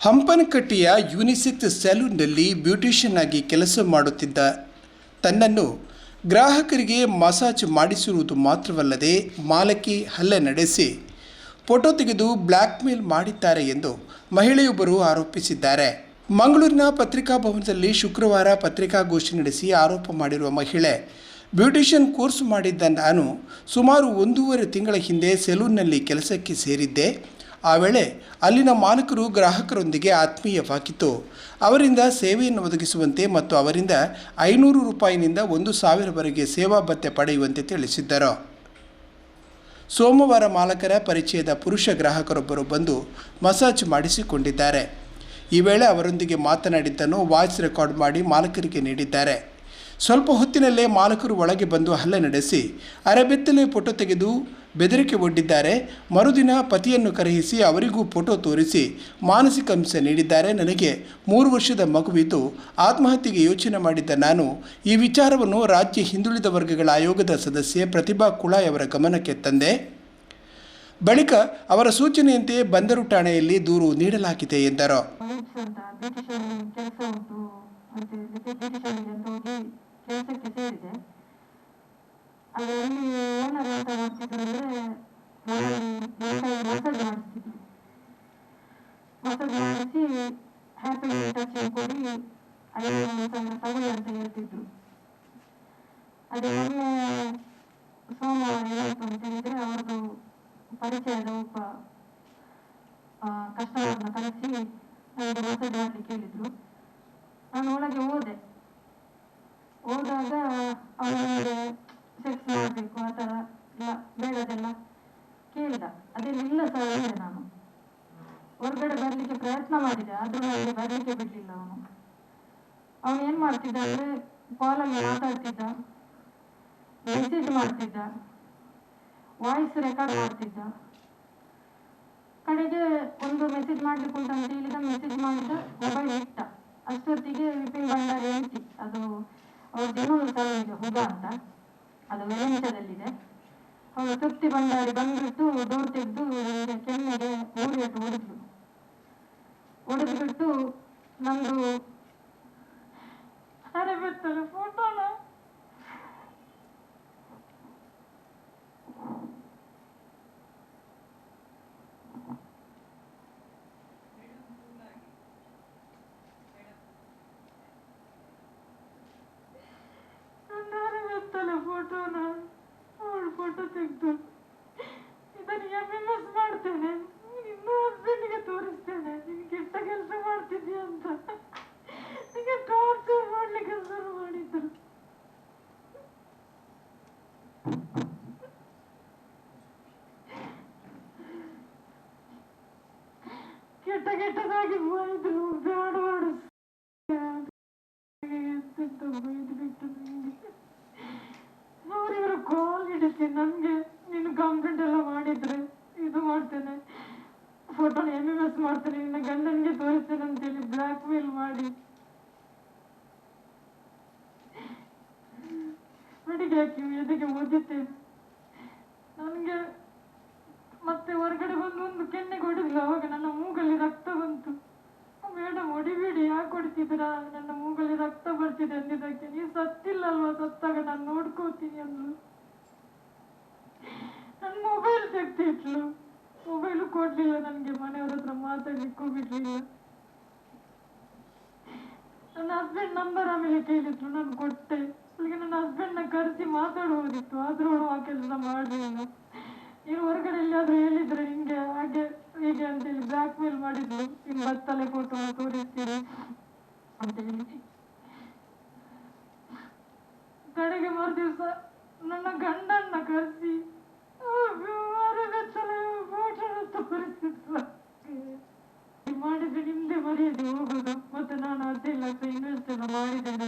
ಹಂಪನಕಟ್ಟೆಯ unisex ಸೆಲೂನ್ನಲ್ಲಿ beautician ಆಗಿ ಕೆಲಸ ಮಾಡುತ್ತಿದ್ದ ತನ್ನನ್ನು ಗ್ರಾಹಕರಿಗೆ ಮಸಾಜ್ ಮಾಡಿಸಿರುವುದು ಮಾತ್ರವಲ್ಲದೆ ಮಾಲಕಿ ಹಲ್ಲೆ ನಡೆಸಿ ಫೋಟೋ ತೆಗೆದು ಬ್ಲ್ಯಾಕ್ ಮೇಲ್ ಮಾಡಿದ್ದಾರೆ ಎಂದು ಮಹಿಳೆಯೊಬ್ಬರು ಆರೋಪಿಸಿದ್ದಾರೆ. ಮಂಗಳೂರಿನ ಪತ್ರಿಕಾ ಭವನದಲ್ಲಿ ಶುಕ್ರವಾರ ಪತ್ರಿಕಾಗೋಷ್ಠಿ ನಡೆಸಿ ಆರೋಪ ಮಾಡಿರುವ ಮಹಿಳೆ ಬ್ಯೂಟಿಷಿಯನ್ ಕೋರ್ಸ್ ಮಾಡಿದ್ದ ನಾನು ಸುಮಾರು ಒಂದೂವರೆ ತಿಂಗಳ ಹಿಂದೆ ಸೆಲೂನ್ನಲ್ಲಿ ಕೆಲಸಕ್ಕೆ ಸೇರಿದ್ದೆ. ಆ ವೇಳೆ ಅಲ್ಲಿನ ಮಾಲಕರು ಗ್ರಾಹಕರೊಂದಿಗೆ ಆತ್ಮೀಯವಾಗಿತ್ತು. ಅವರಿಂದ ಸೇವೆಯನ್ನು ಒದಗಿಸುವಂತೆ ಮತ್ತು ಅವರಿಂದ ಐನೂರು ರೂಪಾಯಿನಿಂದ ಒಂದು ಸಾವಿರವರೆಗೆ ಸೇವಾ ಭತ್ಯೆ ಪಡೆಯುವಂತೆ ತಿಳಿಸಿದ್ದರು. ಸೋಮವಾರ ಮಾಲಕರ ಪರಿಚಯದ ಪುರುಷ ಗ್ರಾಹಕರೊಬ್ಬರು ಬಂದು ಮಸಾಜ್ ಮಾಡಿಸಿಕೊಂಡಿದ್ದಾರೆ. ಈ ವೇಳೆ ಅವರೊಂದಿಗೆ ಮಾತನಾಡಿದ್ದನ್ನು ವಾಯ್ಸ್ ರೆಕಾರ್ಡ್ ಮಾಡಿ ಮಾಲಕರಿಗೆ ನೀಡಿದ್ದಾರೆ. ಸ್ವಲ್ಪ ಹೊತ್ತಿನಲ್ಲೇ ಮಾಲಕರು ಒಳಗೆ ಬಂದು ಹಲ್ಲೆ ನಡೆಸಿ ಅರೆಬೆತ್ತಲೆ ಫೋಟೋ ತೆಗೆದು ಬೆದರಿಕೆ ಒಡ್ಡಿದ್ದಾರೆ. ಮರುದಿನ ಪತಿಯನ್ನು ಕರೆಯಿಸಿ ಅವರಿಗೂ ಫೋಟೋ ತೋರಿಸಿ ಮಾನಸಿಕ ಹಿಂಸೆ ನೀಡಿದ್ದಾರೆ. ನನಗೆ ಮೂರು ವರ್ಷದ ಮಗುವಿದ್ದು ಆತ್ಮಹತ್ಯೆಗೆ ಯೋಚನೆ ಮಾಡಿದ್ದ ನಾನು. ಈ ವಿಚಾರವನ್ನು ರಾಜ್ಯ ಹಿಂದುಳಿದ ವರ್ಗಗಳ ಆಯೋಗದ ಸದಸ್ಯೆ ಪ್ರತಿಭಾ ಕುಳಾಯ್ ಅವರ ಗಮನಕ್ಕೆ ತಂದೆ. ಬಳಿಕ ಅವರ ಸೂಚನೆಯಂತೆ ಬಂದರು ಠಾಣೆಯಲ್ಲಿ ದೂರು ನೀಡಲಾಗಿದೆ ಎಂದರು. ಅದರಲ್ಲಿ ಮಾಡ್ತಿದ್ರು ಅಂದ್ರೆ ಮಸಾಜ್ ಮಾಡಿಸ್ತಿದ್ರು ಮಸಾಜ್ ಮಾಡಿಸಿ ಹ್ಯಾಪಿ ಟಚ್ ಕೊಡಿ ಸಾವಿರ ತಗೊಳ್ಳಿ ಅಂತ ಹೇಳ್ತಿದ್ರು ಅದೇ ಸೋಮವಾರ ಏನಾಯ್ತು ಅಂತ ಹೇಳಿದ್ರೆ ಅವ್ರದ್ದು ಪರಿಚಯದ ಒಬ್ಬ ಕಸ್ಟಮರ್ನ ಕರೆಸಿ ನನಗೆ ಮಸಾಜ್ ಮಾಡ್ಲಿಕ್ಕೆ ಕೇಳಿದ್ರು ನಾನು ಒಳಗೆ ಹೋದೆ ಹೋದಾಗ ನನಗೆ ಸೆಕ್ಸ್ ಮಾಡಬೇಕು ಆ ಥರ ಎಲ್ಲ ಬೇಡದೆಲ್ಲ ಕೇಳಿದ. ಅದೆಲ್ಲ ಇಲ್ಲ ಸರ್ ನಾನು. ಹೊರಗಡೆ ಬರಲಿಕ್ಕೆ ಪ್ರಯತ್ನ ಮಾಡಿದೆ, ಆದರೂ ನನಗೆ ಬರಲಿಕ್ಕೆ ಬಿಡಲಿಲ್ಲ ಅವನು. ಅವನು ಏನು ಮಾಡ್ತಿದ್ದ ಅಂದರೆ ಕಾಲಲ್ಲಿ ಮಾತಾಡ್ತಿದ್ದ ಮೆಸೇಜ್ ಮಾಡ್ತಿದ್ದ ವಾಯ್ಸ್ ರೆಕಾರ್ಡ್ ಮಾಡ್ತಿದ್ದ. ಕಡೆಗೆ ಒಂದು ಮೆಸೇಜ್ ಮಾಡ್ಲಿಕ್ಕೆ ಉಂಟು ಅಂತ ಹೇಳಿದ ಮೆಸೇಜ್ ಮಾಡಿದ ಮೊಬೈಲ್ ಇಟ್ಟ. ಅಷ್ಟೊತ್ತಿಗೆ ವಿಪಿನ್ ಭಂಡಾರಿ ಹೇಳ್ತಿ, ಅದು ಅವ್ರದ್ದು ಇನ್ನೊಂದು ಇದೆ ಹುಗ ಅಂತ. ಅದು ವೆಲೆಂಚದಲ್ಲಿದೆ ಅವಳು ತೃಪ್ತಿ ಬಂದಾಡಿ ಬಂದ್ಬಿಟ್ಟು ಡೋರ್ ತೆಗೆದು ನನಗೆ ಕೆನ್ನೆಗೆ ಮೂರು ಏಟು ಹೊಡೆದ್ಲು ಹೊಡೆದ್ಬಿಟ್ಟು ನಂದು ಅರೆ ಬಿಡ್ತಾರೆ ಫೋಟೋನ ಫೋಟೋನ ಎಂ ಎಂ ಎಸ್ ಮಾಡ್ತೇನೆ, ನಿನ್ನ ಗಂಡನಿಗೆ ತೋರಿಸ್ತೇನೆ ಅಂತೇಳಿ ಬ್ಲ್ಯಾಕ್ ಮೇಲ್ ಮಾಡಿ. ಅಡಿಗೆ ಹಾಕಿ ಎದೆಗೆ ಓದಿದ್ದೇನೆ ನನಗೆ ಮತ್ತೆ ಹೊರಗಡೆ ಬಂದು ಒಂದು ಕೆನ್ನೆ ಹೊಡೆದ್ಲು ಅವಾಗ ನನ್ನ ಮೂಗಲ್ಲಿ ರಕ್ತ ಬಂತು. ಮೇಡಮ್ ಹೊಡಿಬೇಡಿ ಯಾಕೆ ಹೊಡಿತಿದ್ದೀರಾ? ನನ್ನ ಮೂಗಲ್ಲಿ ರಕ್ತ ಬರ್ತಿದೆ ಅಂದಿದ್ದಕ್ಕೆ, ನೀವು ಸತ್ತಿಲ್ಲ ಅಲ್ವಾ ಸತ್ತಾಗ? ನಾನು ನೋಡ್ಕೋತೀನಿ ಅಂದ್ಲು. ನನ್ನ ಮೊಬೈಲ್ ತೆಗ್ದಿಟ್ಲು. ಮೊಬೈಲು ಕೊಡ್ಲಿಲ್ಲ ನನಗೆ, ಮನೆಯವ್ರ ಹತ್ರ ಮಾತಾಡ್ಲಿಕ್ಕೂ ಬಿಡ್ಲಿಲ್ಲ ನನ್ನ ಹಸ್ಬೆಂಡ್ ನಂಬರ್ ಆಮೇಲೆ ಕೇಳಿದ್ರು, ನಾನು ಕೊಟ್ಟೆ. ಅವಳಿಗೆ ನನ್ನ ಹಸ್ಬೆಂಡ್ನ ಕರೆಸಿ ಮಾತಾಡುವುದಿತ್ತು ಆದ್ರೂ ಅವಳು ಆ ಕೆಲಸ ಮಾಡಲಿಲ್ಲ. ನೀನು ಹೊರಗಡೆ ಎಲ್ಲಿಯಾದ್ರೂ ಹೇಳಿದ್ರೆ ಹಿಂಗೆ, ಹಾಗೆ, ಹೀಗೆ ಅಂತೇಳಿ ಬ್ಲ್ಯಾಕ್ ಮೇಲ್ ಮಾಡಿದ್ಲು ನಿಮ್ಮ ಬತ್ತಲೆ ಫೋಟೋ ತೋರಿಸ್ತೀರಿ ಅಂತ ಹೇಳಿ. ಕಡೆಗೆ ಮರು ದಿವಸ ನನ್ನ ಗಂಡನ್ನ ಕರೆಸಿ ಫೋಟೋ ತೋರಿಸಿದ್ಲು ಮಾಡಿದ್ರೆ ನಿಮ್ದೇ ಮರ್ಯಾದೆ ಹೋಗುದು ಮತ್ತೆ ನಾನು ಹದಿನೈದು ಲಕ್ಷ ಇನ್ವೆಸ್ಟ್ ಎಲ್ಲ ಮಾಡಿದ್ದೇನೆ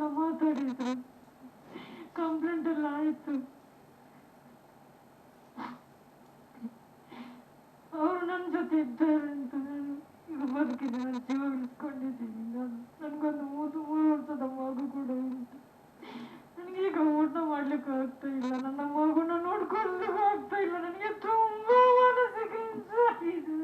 ಕಮಿಷನರ್ಗೆಲ್ಲ ಮಾತಾಡಿದ್ರು. ಕಂಪ್ಲೇಂಟ್ ಎಲ್ಲ ಆಯಿತು. ಅವರು ನನ್ನ ಜೊತೆ ಇದ್ದಾರೆ ಅಂತ ನಾನು ಈಗ ಬದುಕಿದೆ, ನಾನು ಜೀವ ಉಳಿಸ್ಕೊಂಡಿದ್ದೀನಿ. ನಾನು ನನಗೊಂದು ಮೂರು ಮೂರು ವರ್ಷದ ಮಗು ಕೂಡ ಉಂಟು. ನನಗೆ ಈಗ ಊಟ ಮಾಡ್ಲಿಕ್ಕೆ ಆಗ್ತಾ ಇಲ್ಲ. ನನ್ನ ಮಗುನ ನೋಡ್ಕೊಳ್ಳಿಕ್ಕೆ ಆಗ್ತಾ ಇಲ್ಲ. ನನಗೆ ತುಂಬಾ ಮನಸ್ಸಿಗೆ ಹಿಂಸೆ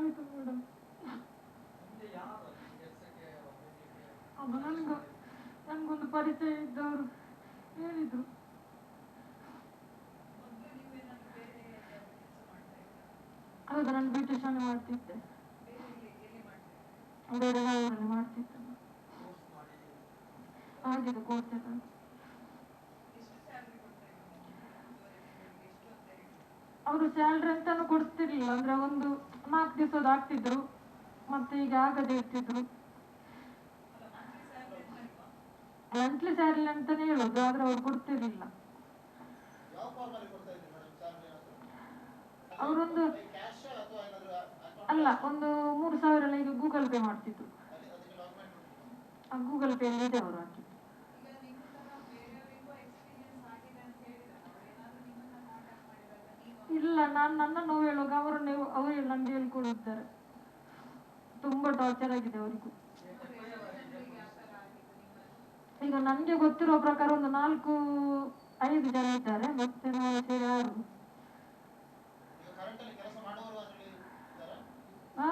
ತಿಂಗಳಾಯಿತು ಮೇಡಮ್ ಅದು ನನಗೆ, ನನಗೊಂದು ಪರಿಚಯ ಇದ್ದವರು ಹೇಳಿದ್ರು. ಹೌದು ನಾನು ಬ್ಯೂಟಿಷನ್ ಮಾಡ್ತಿದ್ದೆ. ಬೇರೆ ಮಾಡ್ತಿದ್ದೆ? ಆಗಿದೆ ಕೋರ್ಸ್ ಎಲ್ಲ ಅವರು ಸ್ಯಾಲ್ರಿ ಅಂತಾನು ಕೊಡ್ತಿರ್ಲಿಲ್ಲ. ಅಂದ್ರೆ ಒಂದು ನಾಲ್ಕು ದಿವಸದ ಆಗ್ತಿದ್ರು. ಮತ್ತೆ ಈಗ ಆಗದೆ ಇರ್ತಿದ್ರು. ಮಂತ್ಲಿ ಸ್ಯಾಲ್ರಿ ಅಂತಾನೆ ಹೇಳೋದು, ಆದ್ರೆ ಅವ್ರು ಕೊಡ್ತಿರ್ಲಿಲ್ಲ. ಅವರೊಂದು ಅಲ್ಲ, ಒಂದು ಮೂರು ಸಾವಿರ ಎಲ್ಲ ಈಗ ಗೂಗಲ್ ಪೇ ಮಾಡ್ತಿದ್ರು. ಗೂಗಲ್ ಪೇ ಇದೆ ಅವರು ಹಾಕಿದ್ದು ನಾನು ನನ್ನ ನೋವು ಹೇಳುವಾಗ ಅವರು ನೀವು ಅವರು ನನಗೆ ಹೇಳ್ಕೊಳ್ತಾರೆ ತುಂಬಾ ಟಾರ್ಚರ್ ಆಗಿದೆ ಅವರಿಗೂ. ಈಗ ನನಗೆ ಗೊತ್ತಿರೋ ಪ್ರಕಾರ ಒಂದು ನಾಲ್ಕು ಐದು ಜನ ಇದ್ದಾರೆ. ಮತ್ತೆ ನಾವು ಸೇರಿ ಆರು ಈಗ ಕೆಲಸ ಮಾಡುವವರು ಅದರಲ್ಲಿ ಇದ್ದಾರಾ ಹಾ?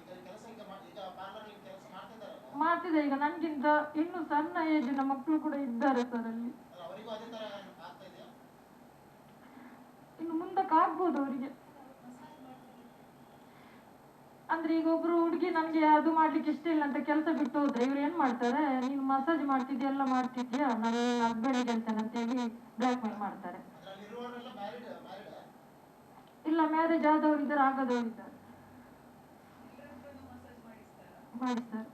ಈಗ ಕೆಲಸ ಈಗ ಮಾ- ಕೆಲಸ ಮಾಡ್ತಿದ್ದಾರಲ್ಲ ಮಾಡ್ತಿದೆ ಈಗ ನನ್ಗಿಂತ ಇನ್ನು ಸಣ್ಣ ಏಜಿನ ಮಕ್ಕಳು ಕೂಡ ಇದ್ದಾರೆ ಸರ್ ಅಲ್ಲಿ ಅದು ಅವರಿಗೂ ಅದೇ ತರ ಆಗ್ತಾ ಇದೆಯಾ ಇನ್ನು ಮುಂದಕ್ಕೆ ಆಗ್ಬೋದು ಅವರಿಗೆ. ಅಂದ್ರೆ ಈಗ ಒಬ್ರು ಹುಡುಗಿ ನನ್ಗೆ ಅದು ಮಾಡ್ಲಿಕ್ಕೆ ಇಷ್ಟ ಇಲ್ಲ ಅಂತ ಕೆಲಸ ಬಿಟ್ಟು ಹೋದ್ರೆ ಇವ್ರು ಏನ್ ಮಾಡ್ತಾರೆ? ನೀನು ಮಸಾಜ್ ಮಾಡ್ತಿದ್ಯಾ, ಎಲ್ಲ ಮಾಡ್ತಿದ್ಯಾ? ನಾನು ಹಸ್ಬೆಂಡ್ ಹೇಳ್ತೇನೆ ಅಂತ ಹೇಳಿ ಬ್ಲಾಕ್ ಮೇಲ್ ಮಾಡ್ತಾರೆ. ಇಲ್ಲ ಮ್ಯಾರೇಜ್ ಆದವ್ರು ಇದ್ದಾರೆ, ಆಗದವ್ರು ಇದ್ದಾರೆ. ಮಾಡಿಸ್ತಾರೆ.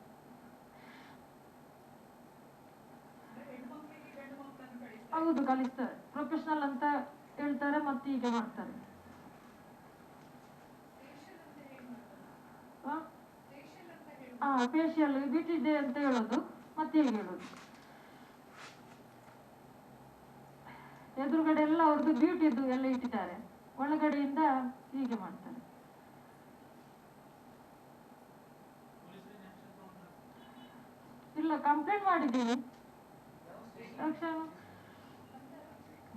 ಹೌದು, ಕಲಿಸ್ತಾರೆ. ಪ್ರೊಫೆಷನಲ್ ಅಂತ ಹೇಳ್ತಾರೆ ಮತ್ತೆ ಹೀಗೆ ಮಾಡ್ತಾರೆ? ಹಾ? ಫೇಶಿಯಲ್ ಬಿಟ್ಟಿದೆ ಅಂತ ಹೇಳೋದು, ಮತ್ತೆ ಹೀಗೆ ಹೇಳೋದು. ಎದುರುಗಡೆ ಎಲ್ಲ ಅವ್ರದ್ದು ಬ್ಯೂಟಿದು ಎಲ್ಲ ಇಟ್ಟಿದ್ದಾರೆ. ಒಳಗಡೆಯಿಂದ ಹೀಗೆ ಮಾಡ್ತಾರೆ. ಇಲ್ಲ ಕಂಪ್ಲೇಂಟ್ ತಕ್ಷಣ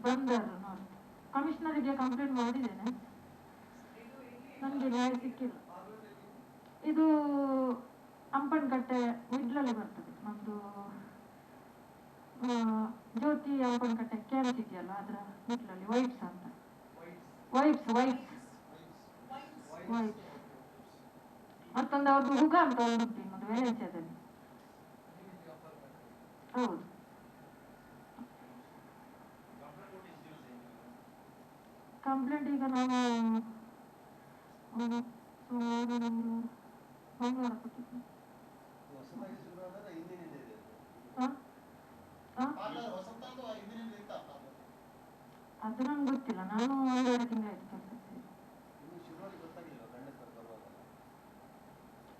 ಬಂದರು ನೋಡಿ ಕಮಿಷನರಿಗೆ ಕಂಪ್ಲೇಂಟ್ ಮಾಡಿದ್ದೇನೆ. ನನಗೆ ನ್ಯಾಯ ಸಿಕ್ಕಿಲ್ಲ. ಇದು ಅಂಪನ್ಕಟ್ಟೆ ಮಿಡ್ಲಲ್ಲಿ ಬರ್ತದೆ. ನಮ್ಮದು ಜ್ಯೋತಿ ಅಂಪನ್ಕಟ್ಟೆ ಕ್ಯಾಂಪ್ ಇದೆಯಲ್ಲ, ಅದರ ಮಿಡ್ಲಲ್ಲಿ ವೈಟ್ಸ್ ಅಂತ. ವೈಟ್ಸ್ ವೈಟ್ಸ್ ವೈಟ್ಸ್ ಮತ್ತೊಂದು ಅವ್ರದ್ದು ಹುಗ ಅಂತ ಒಂದು ಇನ್ನೊಂದು ವೆನೆನ್ಸಿಯಾದಲ್ಲಿ ಹೌದು ಕಂಪ್ಲೇಂಟ್ ಈಗ ನಾನು ಒಂದು ಸುಮಾರು ಒಂದು ಮಂಗಳವಾರ ಕೊಟ್ಟಿದ್ದೆ ಹೊಸದಾಗಿ ಶುರುವಾದರೆ ಹಿಂದಿನಿಂದ ಇದೆ ಹಾ? ಹಾ? ಪಾರ್ಲರ್ ಈಗ ನಾವು ಇತ್ತ ಪಾರ್ಲರ್ ಅದು ನಂಗೆ ಗೊತ್ತಿಲ್ಲ. ನಾನು ಒಂದೂವರೆ ಶುರುವಾಗಿ ಗೊತ್ತಾಗ್ಲಿಲ್ವಾ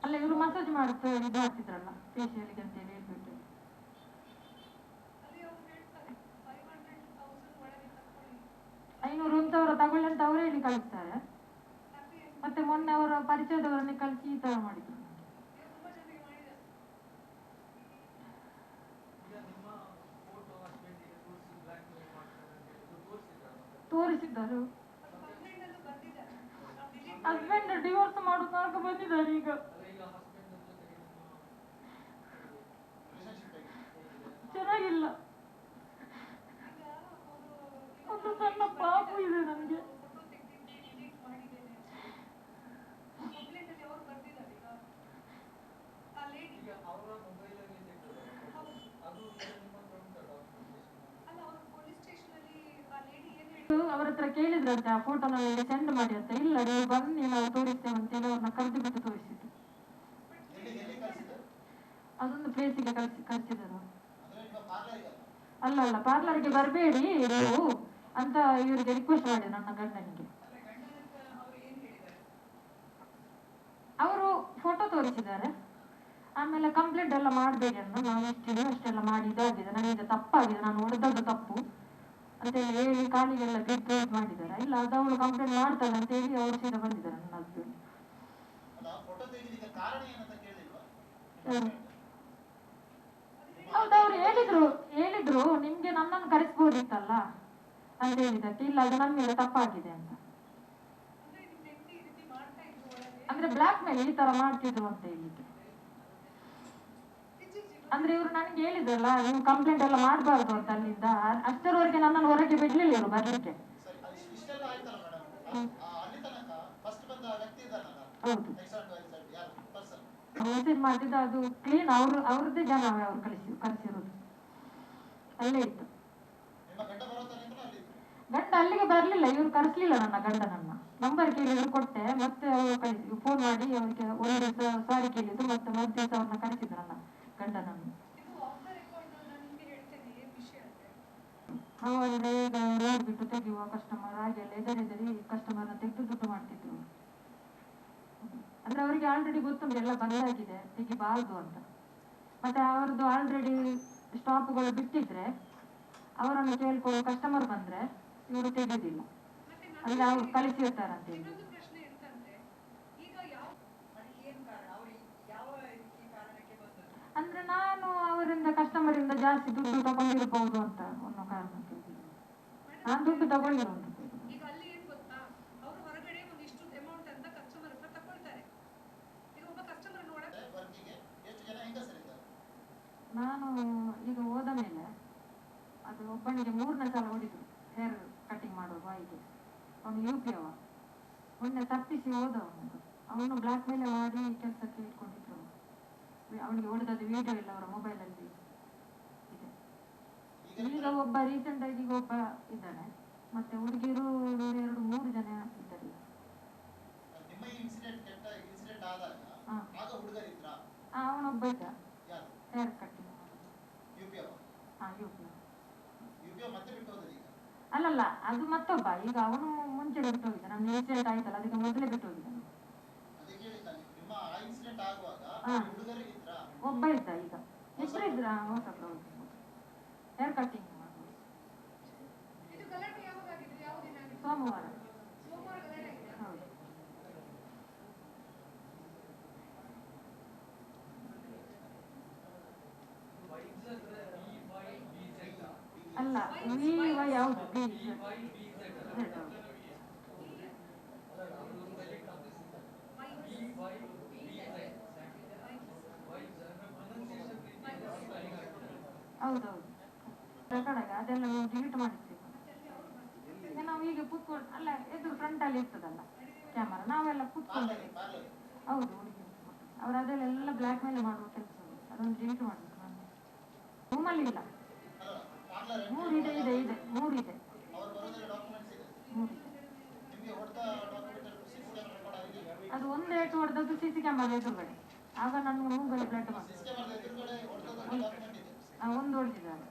ಅಲ್ಲ, ಇವರು ಮಸಾಜ್ ಮಾಡುತ್ತೆ, ಇದು ಹಾಕಿದ್ರಲ್ಲ ಫೇಶಿಯಲ್ಗೆ ಅಂತೇಳಿ ಹೇಳ್ಬಿಟ್ಟು ಐನೂರು ಅಂತವ್ರ ತಗೊಳ್ಳಿ ಅಂತ ಅವರೇ ಹೇಳಿ ಕಳಿಸ್ತಾರೆ ಮತ್ತೆ ಮೊನ್ನೆ ಅವರ ಪರಿಚಯದವರನ್ನೇ ಕಳಿಸಿ ಈ ತರ ಮಾಡಿದ್ರು. ಕೇಳಿದ್ರಂತೆ ಆ ಫೋಟೋ ನನಗೆ ಸೆಂಡ್ ಮಾಡಿ ಅಂತ. ಇಲ್ಲ, ನೀವು ಬನ್ನಿ, ನಾವು ತೋರಿಸ್ತೇವೆ ಅಂತೇಳಿ ಅವ್ರನ್ನ ಕರೆದು ಬಿಟ್ಟು ತೋರಿಸಿದ್ರು ಅದೊಂದು ಪ್ಲೇಸಿಗೆ ಕಳಿಸಿ ಕಳಿಸಿದರು ಅಲ್ಲ ಅಲ್ಲ ಪಾರ್ಲರ್ಗೆ ಬರಬೇಡಿ ನೀವು ಅಂತ ಇವರಿಗೆ ರಿಕ್ವೆಸ್ಟ್ ಮಾಡಿ ನನ್ನ ಗಂಡನಿಗೆ. ಅವರು ಫೋಟೋ ತೋರಿಸಿದ್ದಾರೆ. ಆಮೇಲೆ ಕಂಪ್ಲೇಂಟ್ ಎಲ್ಲ ಮಾಡಬೇಡಿ ಅಂತ ನಾವು ಎಷ್ಟಿದೆ ಅಷ್ಟೆಲ್ಲ ಮಾಡಿ, ಇದಾಗಿದೆ. ನನಗೆ ತಪ್ಪಾಗಿದೆ. ನಾನು ಹೊಡೆದದ್ದು ತಪ್ಪು. ಅಂತ ಹೇಳಿ ಕಾಲಿಗೆಲ್ಲ ಬಿದ್ದು ಮಾಡಿದ್ದಾರೆ. ಇಲ್ಲ ಅದು ಅವಳು ಕಂಪ್ಲೇಂಟ್ ಮಾಡ್ತಾಳೆ ಅಂತ ಹೇಳಿ ಅವರು ಸೀದಾ ಬಂದಿದ್ದಾರೆ ನನ್ನ ಹಸ್ಬೆಂಡ್. ಹೌದು ಅವ್ರು ಹೇಳಿದ್ರು ಹೇಳಿದ್ರು ನಿಮ್ಗೆ ನನ್ನನ್ನು ಕರೆಸ್ಬೋದಿತ್ತಲ್ಲ ಅಂತ ಹೇಳಿದಕ್ಕೆ ಇಲ್ಲ ಅದು ನನ್ನ ಮೇಲೆ ತಪ್ಪಾಗಿದೆ ಅಂತ. ಅಂದ್ರೆ ಬ್ಲಾಕ್ ಮೇಲೆ ಈ ತರ ಮಾಡ್ತಿದ್ರು ಅಂತ ಹೇಳಿದ್ರು ಅಂದ್ರೆ ಇವರು ನನಗೆ ಹೇಳಿದ್ರಲ್ಲ ನೀವು ಕಂಪ್ಲೇಂಟ್ ಎಲ್ಲ ಮಾಡಬಾರ್ದು ಅಂತ ಅಲ್ಲಿದ್ದ ಅಷ್ಟರವರೆಗೆ ನನ್ನನ್ನು ಹೊರಗೆ ಬಿಡ್ಲಿಲ್ಲ ಇವರು ಬರ್ಲಿಕ್ಕೆ. ಮೆಸೇಜ್ ಮಾಡಿದ್ದು ಅದು ಕ್ಲೀನ್ ಅವ್ರು ಅವ್ರದ್ದೇ ಜನ ಅವ್ರು ಕಳಿಸಿ ಕಳಿಸಿರೋದು. ಅಲ್ಲೇ ಇತ್ತು. ಗಂಡ. ಅಲ್ಲಿಗೆ ಬರ್ಲಿಲ್ಲ ಇವ್ರು ಕರೆಸ್ಲಿಲ್ಲ ನನ್ನ ಗಂಡನನ್ನ. ನಂಬರ್ ಕೇಳಿದ್ರು ಕೊಟ್ಟೆ ಮತ್ತೆ ಅವರು ಕಳಿಸಿ ಫೋನ್ ಮಾಡಿ ಅವರಿಗೆ ಒಂದು ದಿವಸ ಸಾರಿ ಕೇಳಿದ್ರು ಮತ್ತೆ ಮರು ದಿವಸ ಅವ್ರನ್ನ ಕರೆಸಿದ್ರು ನನ್ನ ನಾನು. ನೋಡ್ಬಿಟ್ಟು ತೆಗೆಯುವ ಕಸ್ಟಮರ್ ಹಾಗೆಲ್ಲ ಎದರೆದರಿ ಕಸ್ಟಮರ್ನ ತೆಗೆದು ದುಡ್ಡು ಮಾಡ್ತಿದ್ರು. ಅಂದ್ರೆ ಅವರಿಗೆ ಆಲ್ರೆಡಿ ಗೊತ್ತುಂಟು ಎಲ್ಲ ಬಂದಾಗಿದೆ ತೆಗಿಬಾರ್ದು ಅಂತ. ಮತ್ತೆ ಅವರದ್ದು ಆಲ್ರೆಡಿ ಸ್ಟಾಪ್ಗಳು ಬಿಟ್ಟಿದ್ರೆ, ಅವರನ್ನು ಕೇಳ್ಕೊಳ್ಳೋ ಕಸ್ಟಮರ್ ಬಂದ್ರೆ ಇವರು ತೆಗೆದಿಲ್ಲ. ಅಂದ್ರೆ ಅವ್ರು ಕಳಿಸಿರ್ತಾರೆ ಅಂತ ಹೇಳಿ ಇನ್ನೊಂದು ಪ್ರಶ್ನೆ ಎಂತಂದ್ರೆ ಈಗ ಯಾವ ಏನ್ ಕಾರಣ ಅವ್ರು ಯಾವ ಈ ಕಾರಣಕ್ಕೆ ಬಂದದ್ದು ಅಂದ್ರೆ ನಾನು ಅವರಿಂದ ಕಸ್ಟಮರ್ ಇಂದ ಜಾಸ್ತಿ ದುಡ್ಡು ತಗೊಂಡಿರ್ಬಹುದು ಅಂತ ಅನ್ನೋ ಕಾರಣಕ್ಕೆ. ನಾನು ದುಡ್ಡು ತಗೊಂಡಿರೋದು ಅಂತ ಈಗ ಅಲ್ಲಿ ಏನ್ ಗೊತ್ತಾ? ಅವರು ಹೊರಗಡೆ ಒಂದಿಷ್ಟು ಅಮೌಂಟ್ ಅಂತ ಕಸ್ಟಮರ್ ಹತ್ರ ತಗೊಳ್ತಾರೆ ಈಗ ಒಬ್ಬ ಕಸ್ಟಮರ್ ನೋಡಕ್ ವರ್ಕಿಗೆ ಜನ ಹೆಂಗಸರಿದ್ದಾರೆ? ನಾನು ಈಗ ಹೋದ ಮೇಲೆ ಅದು ಒಬ್ಬನಿಗೆ ಮೂರನೇ ಸಲ ಹೊಡಿದ್ರು. ಹೇರ್ ಕಟಿಂಗ್ ಮಾಡೋ ಬಾಯಿಗೆ. ಅವನು ಯು ಪಿ ಅವ ಮೊನ್ನೆ ತಪ್ಪಿಸಿ ಹೋದ ಅವನು ಅವನು ಬ್ಲಾಕ್ ಮೇಲೆ ಮಾಡಿ ಕೆಲಸಕ್ಕೆ ಇಟ್ಕೊಂಡಿದ್ರು ಅವನಿಗೆ ಹೊಡೆದದ್ದು ವಿಡಿಯೋ ಇಲ್ಲ ಅವರ ಮೊಬೈಲಲ್ಲಿ ಇದೆ. ಈಗ ಒಬ್ಬ ರೀಸೆಂಟ್ ಆಗಿ ಈಗ ಒಬ್ಬ ಇದ್ದಾನೆ. ಮತ್ತೆ ಹುಡುಗಿರು ಎರಡು ಮೂರು ಜನ ಇದ್ದಾರೆ. ಅವನೊಬ್ಬ ಇದ್ದ. ಹೇರ್ ಕಟ್ಟಿಂಗ್ ಅಲ್ಲಲ್ಲ ಅದು ಮತ್ತೊಬ್ಬ. ಈಗ ಅವನು ಮುಂಚೆ ಬಿಟ್ಟು ಹೋಗಿದ್ದ. ನಮ್ಗೆ ಇನ್ಸಿಡೆಂಟ್ ಆಯ್ತಲ್ಲ ಅದಕ್ಕೆ ಮೊದಲೇ ಬಿಟ್ಟು ಹೋಗಿದ್ದಾನೆ. ಅದಕ್ಕೆ ಹೇಳಿದ್ದ ನಿಮ್ಮ ಆ ಇನ್ಸಿಡೆಂಟ್ ಆಗುವಾಗ ಹಾ. ಹುಡುಗರು ಇದ್ರ ಒಬ್ಬ ಇದ್ದ ಈಗ ಇಬ್ರು ಇದ್ರ ಹೊಸಬ್ರು ಹೌದು ಹೇರ್ ಕಟಿಂಗ್ ಇದು ಗಲಾಟೆ ಯಾವಾಗ ಆಗಿದ್ದು ಯಾವ ದಿನ ಆಗಿದ್ದು ಸೋಮವಾರ ಸೋಮವಾರ ಗಲಾಟೆ ಆಗಿದೆ ಹೌದು ಅಲ್ಲ ವಿ ವೈ ಯಾವುದು ಬಿ ಹೌದೌದು. ರೆಕಾರ್ಡ್ ಅದೆಲ್ಲ ನಾವು ಡಿಲೀಟ್ ಮಾಡಿಸ್ತೀವಿ ನಾವು ಈಗ ಕೂತ್ಕೊಂಡು ಅಲ್ಲ, ಎದುರು ಫ್ರಂಟ್ ಅಲ್ಲಿ ಇರ್ತದಲ್ಲ ಕ್ಯಾಮರಾ ನಾವೆಲ್ಲ ಕೂತ್ಕೊಂಡು ಪಾರ್ಲರ್ ಪಾರ್ಲರ್ ಹೌದು, ಹುಡುಗಿ. ಅವ್ರು ಅದೆಲ್ಲ ಬ್ಲ್ಯಾಕ್ ಮೇಲ್ ಮಾಡುವ ಕೆಲಸ ಅದೊಂದು ಡಿಲೀಟ್ ಮಾಡಬೇಕು ರೂಮಲ್ಲಿ ಇಲ್ಲ. ಮೂರು ಇದೆ ಇದೆ ಇದೆ. ಮೂರು ಅವ್ರು ಬರೋದ್ರಲ್ಲಿ ಡಾಕ್ಯುಮೆಂಟ್ಸ್ ಇದೆ ಮೂರು ಇದೆ ನಿಮಗೆ ಹೊಡೆದ ಡಾಕ್ಯುಮೆಂಟ್ ಸಿಸ್ಟಮ್ ರೆಕಾರ್ಡ್ ಆಗಿದೆ ಅದು ಒಂದು ಏಟು ಹೊಡೆದದ್ದು ಸಿ ಸಿ ಕ್ಯಾಮರಾ ಎದುರುಗಡೆ ಆಗ ನನ್ನ ಮೂಗಲ್ಲಿ ಬ್ಲಡ್ ಬಂತು ಸಿಸ್ಟಮ್ ಎದುರುಗಡೆ ಹೊಡೆದದ್ದು ಡಾಕ್ಯುಮೆಂಟ್ ಇದೆ ಆ, ಒಂದು ಹೊಡೆದಿದ್ದಾರೆ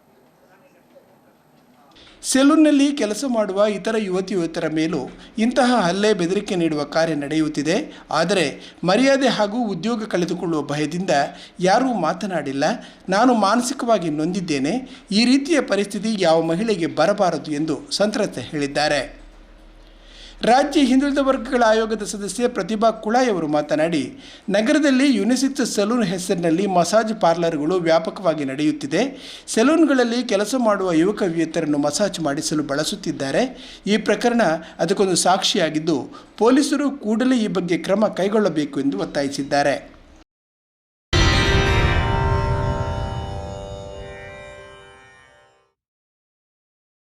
ಸೆಲೂನ್ನಲ್ಲಿ ಕೆಲಸ ಮಾಡುವ ಇತರ ಯುವತಿ ಯುವತಿಯರ ಮೇಲೂ ಇಂತಹ ಹಲ್ಲೆ ಬೆದರಿಕೆ ನೀಡುವ ಕಾರ್ಯ ನಡೆಯುತ್ತಿದೆ. ಆದರೆ ಮರ್ಯಾದೆ ಹಾಗೂ ಉದ್ಯೋಗ ಕಳೆದುಕೊಳ್ಳುವ ಭಯದಿಂದ ಯಾರೂ ಮಾತನಾಡಿಲ್ಲ. ನಾನು ಮಾನಸಿಕವಾಗಿ ನೊಂದಿದ್ದೇನೆ. ಈ ರೀತಿಯ ಪರಿಸ್ಥಿತಿ ಯಾವ ಮಹಿಳೆಗೆ ಬರಬಾರದು ಎಂದು ಸಂತ್ರಸ್ತೆ ಹೇಳಿದ್ದಾರೆ. ರಾಜ್ಯ ಹಿಂದುಳಿದ ವರ್ಗಗಳ ಆಯೋಗದ ಸದಸ್ಯೆ ಪ್ರತಿಭಾ ಕುಳಾಯ್ ಅವರು ಮಾತನಾಡಿ, ನಗರದಲ್ಲಿ ಯುನಿಸಿತ್ ಸಲೂನ್ ಹೆಸರಿನಲ್ಲಿ ಮಸಾಜ್ ಪಾರ್ಲರ್ಗಳು ವ್ಯಾಪಕವಾಗಿ ನಡೆಯುತ್ತಿದೆ. ಸೆಲೂನ್ಗಳಲ್ಲಿ ಕೆಲಸ ಮಾಡುವ ಯುವಕ ಯುವತಿಯರನ್ನು ಮಸಾಜ್ ಮಾಡಿಸಲು ಬಳಸುತ್ತಿದ್ದಾರೆ. ಈ ಪ್ರಕರಣ ಅದಕ್ಕೊಂದು ಸಾಕ್ಷಿಯಾಗಿದ್ದು, ಪೊಲೀಸರು ಕೂಡಲೇ ಈ ಬಗ್ಗೆ ಕ್ರಮ ಕೈಗೊಳ್ಳಬೇಕು ಎಂದು ಒತ್ತಾಯಿಸಿದ್ದಾರೆ.